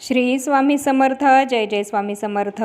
श्री स्वामी समर्थ जय जय स्वामी समर्थ.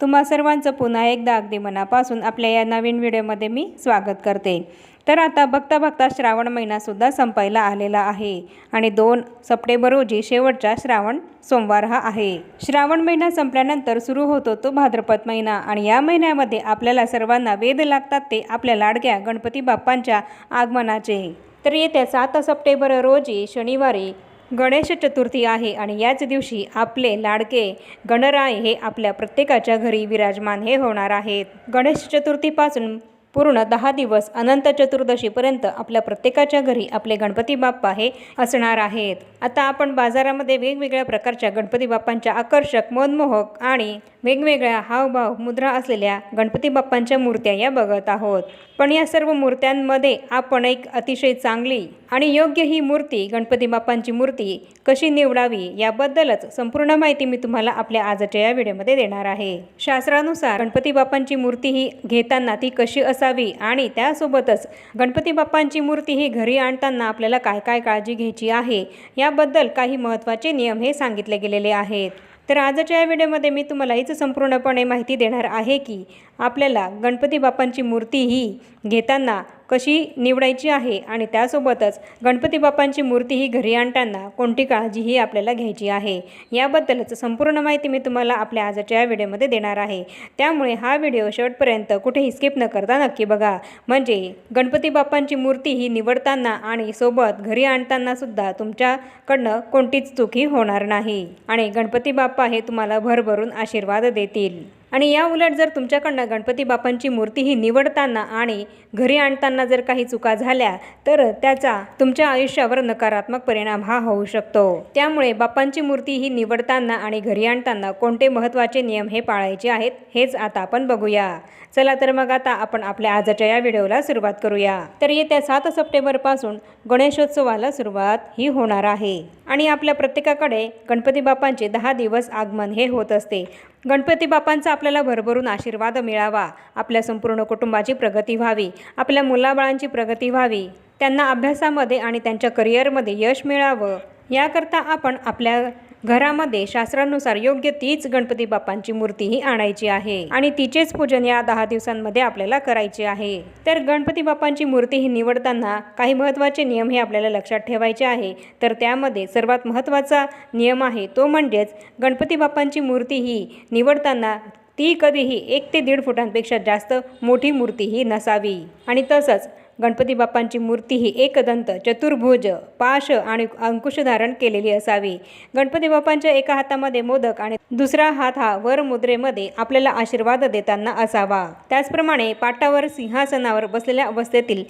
तुम्हा सर्वांचं पुन्हा एकदा अगदी मनापासून आपल्या या नवीन व्हिडिओमध्ये मी स्वागत करते. तर आता बघता बघता श्रावण महिनासुद्धा संपायला आलेला आहे आणि दोन सप्टेंबर रोजी शेवटचा श्रावण सोमवार हा आहे. श्रावण महिना संपल्यानंतर सुरू होतो तो भाद्रपद महिना आणि या महिन्यामध्ये आपल्याला सर्वांना वेध लागतात ते आपल्या लाडक्या गणपती बाप्पांच्या आगमनाचे. तर येत्या सात सप्टेंबर रोजी शनिवारी गणेश चतुर्थी आहे आणि याच दिवशी आपले लाडके गणराय हे आपल्या प्रत्येकाच्या घरी विराजमान हे होणार आहेत. गणेश चतुर्थीपासून पूर्ण दहा दिवस अनंत चतुर्दशीपर्यंत आपल्या प्रत्येकाच्या घरी आपले गणपती बाप्पा हे असणार आहेत. आता आपण बाजारामध्ये वेगवेगळ्या प्रकारच्या गणपती बाप्पांच्या आकर्षक मनमोहक आणि वेगवेगळ्या हावभाव मुद्रा असलेल्या गणपती बाप्पांच्या मूर्त्या या बघत आहोत. पण या सर्व मूर्त्यांमध्ये आपण एक अतिशय चांगली आणि योग्य ही मूर्ती गणपती बाप्पांची मूर्ती कशी निवडावी याबद्दलच संपूर्ण माहिती मी तुम्हाला आपल्या आजच्या या व्हिडिओमध्ये देणार आहे. शास्त्रानुसार गणपती बाप्पांची मूर्ती ही घेताना ती कशी असावी आणि त्यासोबतच गणपती बाप्पांची मूर्ती ही घरी आणताना आपल्याला काय काय काळजी घ्यायची आहे याबद्दल काही महत्त्वाचे नियम हे सांगितले गेलेले आहेत. तर आजच्या या व्हिडिओमध्ये मी तुम्हाला हीच संपूर्णपणे माहिती देणार आहे की आपल्याला गणपती बाप्पांची मूर्ती ही घेताना कशी निवडायची आहे आणि त्यासोबतच गणपती बाप्पांची मूर्ती ही घरी आणताना कोणती काळजी ही आपल्याला घ्यायची आहे याबद्दलच संपूर्ण माहिती मी तुम्हाला आपल्या आजच्या या व्हिडिओमध्ये देणार आहे. त्यामुळे हा व्हिडिओ शेवटपर्यंत कुठेही स्किप न करता नक्की बघा. म्हणजे गणपती बाप्पांची मूर्ती ही निवडताना आणि सोबत घरी आणताना सुद्धा तुमच्याकडनं कोणतीच चुकी होणार नाही आणि गणपती बाप्पा हे तुम्हाला भरभरून आशीर्वाद देतील. आणि या उलट जर तुमच्याकडनं गणपती बाप्पांची मूर्ती ही निवडताना आणि घरी आणताना जर काही चुका झाल्या तर त्याचा तुमच्या आयुष्यावर नकारात्मक परिणाम हा होऊ शकतो. त्यामुळे बाप्पांची मूर्ती ही निवडताना आणि घरी आणताना कोणते महत्त्वाचे नियम हे पाळायचे आहेत हेच आता आपण बघूया. चला तर मग आता आपण आपल्या आजच्या या व्हिडिओला सुरुवात करूया. तर येत्या सात सप्टेंबरपासून गणेशोत्सवाला सुरुवात ही होणार आहे. आणि आपल्या प्रत्येकाकडे गणपती बाप्पांचे दहा दिवस आगमन हे होत असते. गणपती बाप्पांचा आपल्याला भरभरून आशीर्वाद मिळावा. आपल्या संपूर्ण कुटुंबाची प्रगती व्हावी. आपल्या मुलाबाळांची प्रगती व्हावी. त्यांना अभ्यासामध्ये आणि त्यांच्या करिअरमध्ये यश मिळावं. याकरता आपण आपल्या घरामध्ये शास्त्रानुसार योग्य तीच गणपती बाप्पांची मूर्तीही आणायची आहे. आणि तिचेच पूजन या दहा दिवसांमध्ये आपल्याला करायचे आहे. तर गणपती बाप्पांची मूर्ती ही निवडताना काही महत्त्वाचे नियम हे आपल्याला लक्षात ठेवायचे आहे. तर त्यामध्ये सर्वात महत्त्वाचा नियम आहे तो म्हणजेच गणपती बाप्पांची मूर्ती ही निवडताना ती कधीही एक ते दीड फुटांपेक्षा जास्त मोठी मूर्ती ही नसावी. आणि तसंच गणपती बाप्पांची मूर्ती ही एकदंत चतुर्भुज पाश आणि अंकुश धारण केलेली असावी. गणपती बाप्पांच्या एका हातामध्ये मोदक आणि दुसरा हात हा वर मुद्रेमध्ये आपल्याला आशीर्वाद देताना असावा. त्याचप्रमाणे पाटावर सिंहासनावर बसलेल्या अवस्थेतील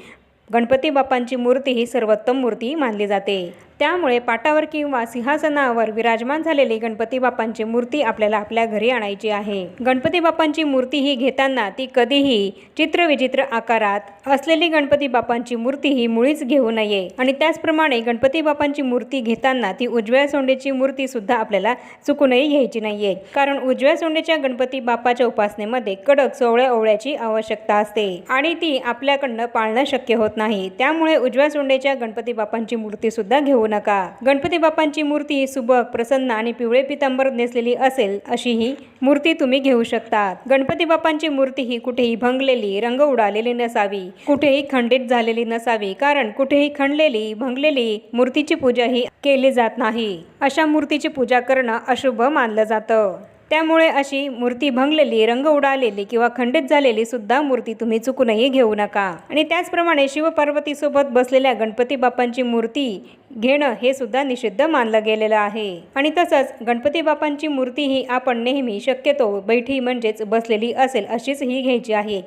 गणपती बाप्पांची मूर्ती ही सर्वोत्तम मूर्ती मानली जाते. त्यामुळे पाटावर किंवा सिंहासनावर विराजमान झालेली गणपती बाप्पांची मूर्ती आपल्याला आपल्या घरी आणायची आहे. गणपती बाप्पांची मूर्ती ही घेताना ती कधीही चित्रविचित्र आकारात असलेली गणपती बाप्पांची मूर्ती ही मुळीच घेऊ नये. आणि त्याचप्रमाणे गणपती बाप्पांची मूर्ती घेताना ती उजव्या सोंडेची मूर्ती सुद्धा आपल्याला चुकूनही घ्यायची नाहीये. कारण उजव्या सोंडेच्या गणपती बाप्पाच्या उपासनेमध्ये कडक सोवळ्या ओवळ्याची आवश्यकता असते. आणि ती आपल्याकडनं पाळणं शक्य होत नाही. त्यामुळे उजव्या सोंडेच्या गणपती बाप्पांची मूर्ती सुद्धा घेऊ नका. गणपती बाप्पांची मूर्ती सुबक प्रसन्न आणि पिवळे पितांबर नेसलेली असेल अशी ही मूर्ती तुम्ही घेऊ शकतात. गणपती बाप्पांची मूर्ती ही कुठेही भंगलेली रंग उडालेली नसावी. कुठेही खंडित झालेली नसावी कारण कुठेही खंडलेली भंगलेली मूर्तीची पूजा ही केली जात नाही. अशा मूर्तीची पूजा करणं अशुभ मानलं जातं. त्यामुळे अशी मूर्ती भंगलेली रंग उडालेली किंवा खंडित झालेली सुद्धा मूर्ती तुम्ही चुकूनही घेऊ नका. आणि त्याचप्रमाणे शिवपार्वतीसोबत बसलेल्या गणपती बाप्पांची मूर्ती घेणं हे सुद्धा निषिद्ध मानलं गेलेलं आहे. आणि तसंच गणपती बाप्पांची मूर्ती ही आपण नेहमी शक्यतो बैठी म्हणजेच बसलेली असेल अशीच ही घ्यायची आहे.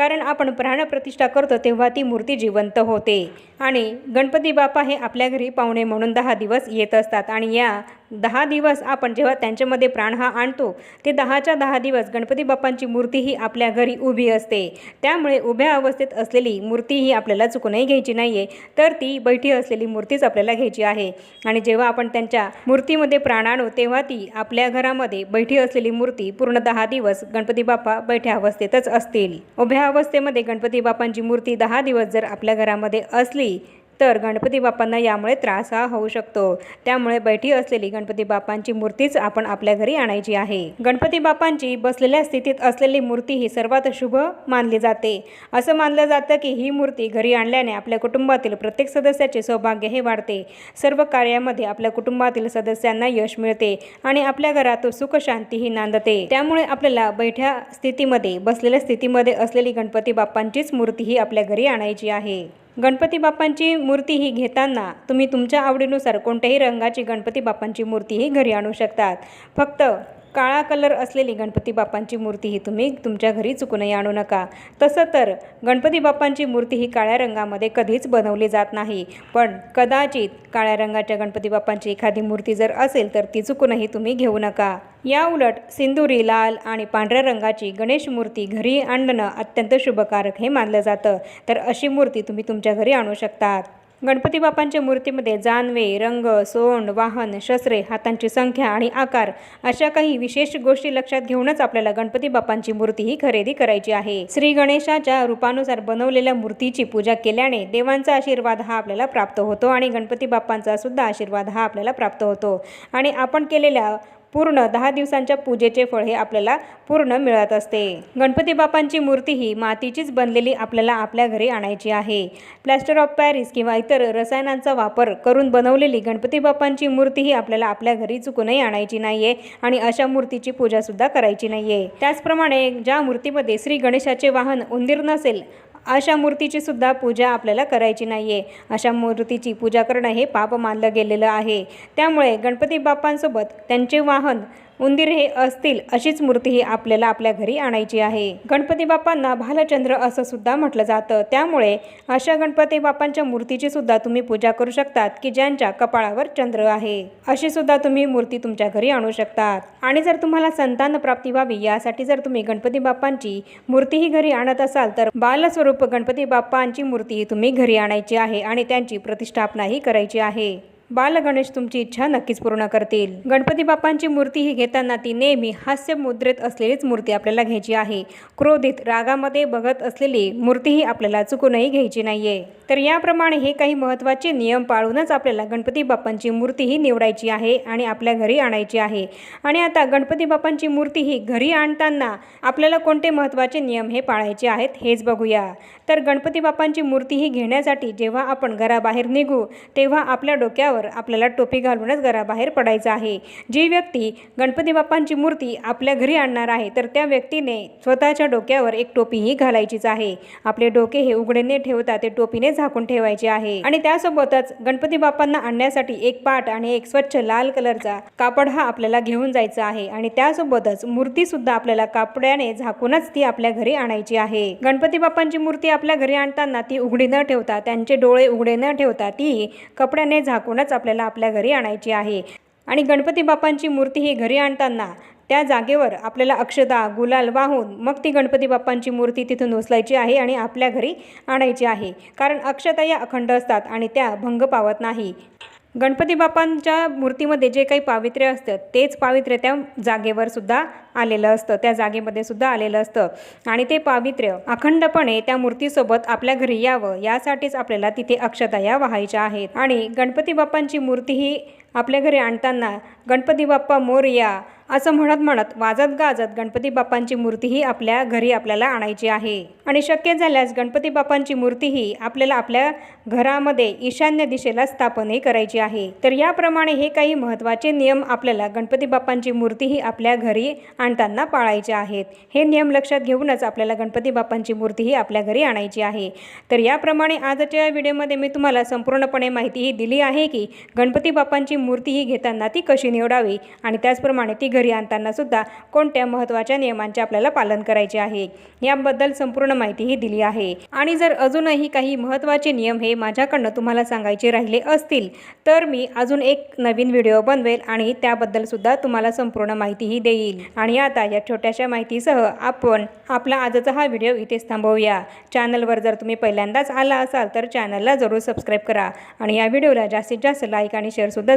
कारण आपण प्राणप्रतिष्ठा करतो तेव्हा ती मूर्ती जिवंत होते. आणि गणपती बाप्पा हे आपल्या घरी पाहुणे म्हणून दहा दिवस येत असतात. आणि या दहा दिवस आपण जेव्हा त्यांच्यामध्ये प्राण हा आणतो ते दहाच्या दहा दिवस गणपती बाप्पांची मूर्ती ही आपल्या घरी उभी असते. त्यामुळे उभ्या अवस्थेत असलेली मूर्ती ही आपल्याला चुकूनही घ्यायची नाही आहे तर ती बैठी असलेली मूर्तीच आपल्याला घ्यायची आहे. आणि जेव्हा आपण त्यांच्या मूर्तीमध्ये प्राण आणू तेव्हा ती आपल्या घरामध्ये बैठी असलेली मूर्ती पूर्ण दहा दिवस गणपती बाप्पा बैठ्या अवस्थेतच असतील. उभ्या अवस्थेमध्ये गणपती बाप्पांची मूर्ती दहा दिवस जर आपल्या घरामध्ये असली तर गणपती बाप्पांना यामुळे त्रास हा होऊ शकतो. त्यामुळे बैठी असलेली गणपती बाप्पांची मूर्तीच आपण आपल्या घरी आणायची आहे. गणपती बाप्पांची बसलेल्या स्थितीत असलेली मूर्ती ही सर्वात शुभ मानली जाते. असं मानलं जातं की ही मूर्ती घरी आणल्याने आपल्या कुटुंबातील प्रत्येक सदस्याचे सौभाग्य हे वाढते. सर्व कार्यामध्ये आपल्या कुटुंबातील सदस्यांना यश मिळते आणि आपल्या घरात सुख शांतीही नांदते. त्यामुळे आपल्याला बैठ्या स्थितीमध्ये बसलेल्या स्थितीमध्ये असलेली गणपती बाप्पांचीच मूर्ती ही आपल्या घरी आणायची आहे. गणपती बाप्पांची मूर्ती ही घेताना तुम्ही तुमच्या आवडीनुसार कोणत्याही रंगाची गणपती बाप्पांची मूर्ती ही घरी आणू शकतात. फक्त काळा कलर असलेली गणपती बाप्पांची मूर्ती ही तुम्ही तुमच्या घरी चुकूनही आणू नका. तसं तर गणपती बाप्पांची मूर्ती ही काळ्या रंगामध्ये कधीच बनवली जात नाही. पण कदाचित काळ्या रंगाच्या गणपती बाप्पांची एखादी मूर्ती जर असेल तर ती चुकूनही तुम्ही घेऊ नका. या उलट सिंदुरी लाल आणि पांढऱ्या रंगाची गणेश मूर्ती घरी आणणं अत्यंत शुभकारक हे मानलं जातं. तर अशी मूर्ती तुम्ही तुमच्या घरी आणू शकतात. गणपती बाप्पांच्या मूर्तीमध्ये जानवे रंग सोंड वाहन शस्त्रे हातांची संख्या आणि आकार अशा काही विशेष गोष्टी लक्षात घेऊनच आपल्याला गणपती बाप्पांची मूर्ती ही खरेदी करायची आहे. श्री गणेशाच्या रूपानुसार बनवलेल्या मूर्तीची पूजा केल्याने देवांचा आशीर्वाद हा आपल्याला प्राप्त होतो आणि गणपती बाप्पांचा सुद्धा आशीर्वाद हा आपल्याला प्राप्त होतो. आणि आपण केलेल्या पूर्ण दहा दिवसांच्या पूजेचे फळ हे आपल्याला पूर्ण मिळत असते. गणपती बाप्पांची मूर्ती ही मातीचीच बनलेली आपल्याला आपल्या घरी आणायची आहे. प्लॅस्टर ऑफ पॅरिस किंवा इतर रसायनांचा वापर करून बनवलेली गणपती बाप्पांची मूर्ती ही आपल्याला आपल्या घरी चुकूनही आणायची नाहीये आणि अशा मूर्तीची पूजासुद्धा करायची नाहीये. त्याचप्रमाणे ज्या मूर्तीमध्ये श्री गणेशाचे वाहन उंदीर नसेल अशा मूर्तीची सुद्धा पूजा आपल्याला करायची नाही आहे अशा मूर्तीची पूजा करणं हे पाप मानलं गेलेलं आहे. त्यामुळे गणपती बाप्पांसोबत त्यांचे वाहन उंदीर हे असतील अशीच मूर्तीही आपल्याला आपल्या घरी आणायची आहे. गणपती बाप्पांना भालचंद्र असं सुद्धा म्हटलं जातं. त्यामुळे अशा गणपती बाप्पांच्या मूर्तीची सुद्धा तुम्ही पूजा करू शकतात की ज्यांच्या कपाळावर चंद्र आहे. अशी सुद्धा तुम्ही मूर्ती तुमच्या घरी आणू शकतात. आणि जर तुम्हाला संतान प्राप्ती व्हावी यासाठी जर तुम्ही गणपती बाप्पांची मूर्तीही घरी आणत असाल तर बालस्वरूप गणपती बाप्पांची मूर्तीही तुम्ही घरी आणायची आहे आणि त्यांची प्रतिष्ठापनाही करायची आहे. बालगणेश तुमची इच्छा नक्कीच पूर्ण करतील. गणपती बाप्पांची मूर्ती ही घेताना ती नेहमी हास्य मुद्रेत असलेलीच मूर्ती आपल्याला घ्यायची आहे. क्रोधित रागामध्ये बघत असलेली मूर्तीही आपल्याला चुकूनही घ्यायची नाहीये. तर याप्रमाणे हे काही महत्त्वाचे नियम पाळूनच आपल्याला गणपती बाप्पांची मूर्ती ही निवडायची आहे आणि आपल्या घरी आणायची आहे. आणि आता गणपती बाप्पांची मूर्ती ही घरी आणताना आपल्याला कोणते महत्त्वाचे नियम हे पाळायचे आहेत हेच बघूया. तर गणपती बाप्पांची मूर्ती ही घेण्यासाठी जेव्हा आपण घराबाहेर निघू तेव्हा आपल्या डोक्यावर आपल्याला टोपी घालूनच घराबाहेर पडायचं आहे. जी व्यक्ती गणपती बाप्पांची मूर्ती आपल्या घरी आणणार आहे तर त्या व्यक्तीने स्वतःच्या डोक्यावर एक टोपीही घालायचीच आहे. आपले डोके हे उघडेने ठेवता ते टोपीने झाकून ठेवायची आहे. आणि त्यासोबतच गणपती बाप्पांना आणण्यासाठी एक पाट आणि एक स्वच्छ लाल कलरचा कापड हा आपल्याला घेऊन जायचा आहे. आणि त्यासोबतच मूर्ती सुद्धा आपल्याला कापड्याने झाकूनच ती आपल्या घरी आणायची आहे. गणपती बाप्पांची मूर्ती आपल्या घरी आणताना ती उघडी न ठेवता त्यांचे डोळे उघडे न ठेवता ती कपड्याने झाकूनच आपल्याला आपल्या घरी आणायची आहे. आणि गणपती बाप्पांची मूर्ती ही घरी आणताना त्या जागेवर आपल्याला अक्षता गुलाल वाहून मग ती गणपती बाप्पांची मूर्ती तिथून उचलायची आहे आणि आपल्या घरी आणायची आहे. कारण अक्षता या अखंड असतात आणि त्या भंग पावत नाही. गणपती बाप्पांच्या मूर्तीमध्ये जे काही पावित्र्य असतं तेच पावित्र्य त्या जागेवर सुद्धा आलेलं असतं. त्या जागेमध्ये सुद्धा आलेलं असतं. आणि ते पावित्र्य अखंडपणे त्या मूर्तीसोबत आपल्या घरी यावं यासाठीच आपल्याला तिथे अक्षताया व्हायच्या वाहायच्या आहेत. आणि गणपती बाप्पांची मूर्ती ही आपल्या घरी आणताना गणपती बाप्पा मोरया असं म्हणत म्हणत वाजत गाजत गणपती बाप्पांची मूर्तीही आपल्या घरी आपल्याला आणायची आहे. आणि शक्य झाल्यास गणपती बाप्पांची मूर्तीही आपल्याला आपल्या घरामध्ये ईशान्य दिशेला स्थापनही करायची आहे. तर याप्रमाणे हे काही महत्त्वाचे नियम आपल्याला गणपती बाप्पांची मूर्तीही आपल्या घरी आणताना पाळायचे आहेत. हे नियम लक्षात घेऊनच आपल्याला गणपती बाप्पांची मूर्तीही आपल्या घरी आणायची आहे. तर याप्रमाणे आजच्या व्हिडिओमध्ये मी तुम्हाला संपूर्णपणे माहिती ही दिली आहे की गणपती बाप्पांची मूर्ती ही घेताना ती कशी निवडावी आणि त्याचप्रमाणे ती घरी आणताना सुद्धा कोणत्या महत्त्वाच्या नियमांचे आपल्याला पालन करायचे आहे याबद्दल संपूर्ण माहितीही दिली आहे. आणि जर अजूनही काही महत्त्वाचे नियम हे माझ्याकडनं तुम्हाला सांगायचे राहिले असतील तर मी अजून एक नवीन व्हिडिओ बनवेल आणि त्याबद्दलसुद्धा तुम्हाला संपूर्ण माहितीही देईल. आणि आता या छोट्याशा माहितीसह आपण आपला आजचा हा व्हिडिओ इथेच थांबवूया. चॅनलवर जर तुम्ही पहिल्यांदाच आला असाल तर चॅनलला जरूर सबस्क्राईब करा आणि या व्हिडिओला जास्तीत जास्त लाईक आणि शेअरसुद्धा